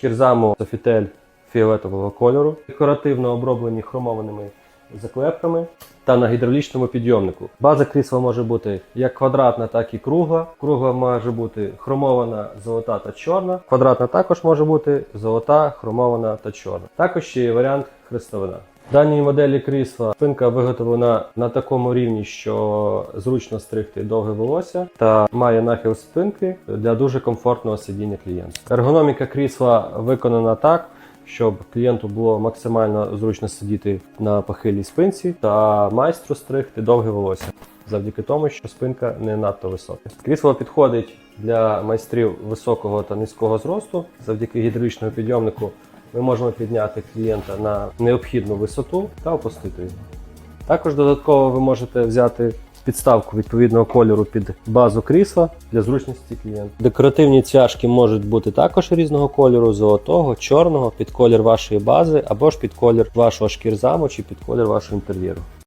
Кірзаму софітель фіолетового кольору, декоративно оброблені хромованими заклепками та на гідравлічному підйомнику. База крісла може бути як квадратна, так і кругла. Кругла може бути хромована, золота та чорна. Квадратна також може бути золота, хромована та чорна. Також ще є варіант хрестовина. Даній моделі крісла спинка виготовлена на такому рівні, що зручно стригти довге волосся та має нахил спинки для дуже комфортного сидіння клієнта. Ергономіка крісла виконана так, щоб клієнту було максимально зручно сидіти на похилій спинці та майстру стригти довге волосся. Завдяки тому, що спинка не надто висока. Крісло підходить для майстрів високого та низького зросту. Завдяки гідравлічному підйомнику ми можемо підняти клієнта на необхідну висоту та опустити його. Також додатково ви можете взяти підставку відповідного кольору під базу крісла для зручності клієнта. Декоративні цяжки можуть бути також різного кольору: золотого, чорного, під колір вашої бази або ж під колір вашого шкірзаму чи під колір вашого інтер'єру.